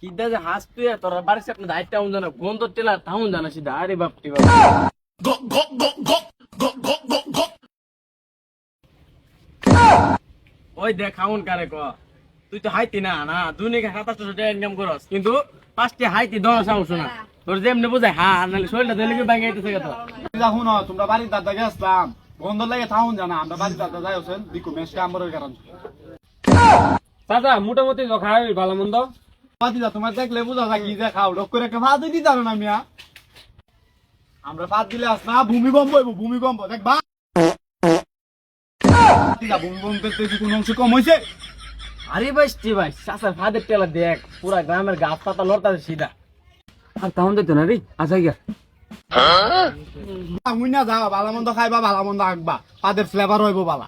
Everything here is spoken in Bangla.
কিদা যে তোর বাড়ি দায়িত্ব আউন জানা গন্ধ টেলা তাউন জানা সিধা আরে বাপ রে বাপ। ওই দেখ খাউন কারে ক? তুই তো হাইতি না না? দুনিকে সাতাশশো টাকা ইনকাম করস কিন্তু পাঁচটি হাইতি দশ আউস না। তোর যেমনি বোঝায় হা নাহলে শরীরটা দিলে কি ভাঙে আইতেছে তো। দেখুন তোমরা বাড়ির দাদা গেছিলাম গন্ধ লাগে থাউন জানা আমরা বাড়ির দাদা যাই হোসেন বিকু মেশ কামড়ের কারণ। দাদা মোটামুটি খাই ভালো মন্দ। তোমার দেখলে বুঝা যায় কি যে খাও। লোক করে একটা ভাত দিতে না মিয়া? আমরা ভাত দিলে আস না ভূমিকম্প হইব ভূমিকম্প দেখবা পাতিদা ভূমিকম্পের তো কি কোনো অংশ কম হয়েছে আরে ভাই স্টি ভাই চাষার ফাদের টেলা দেখ পুরা গ্রামের গাছ পাতা লড়তা সিধা। আর তাহন দিত না রে? আচ্ছা গিয়া হুই না যাও ভালো মন্দ খাইবা ভালো মন্দ আঁকবা। পাদের ফ্লেভার হইব বালা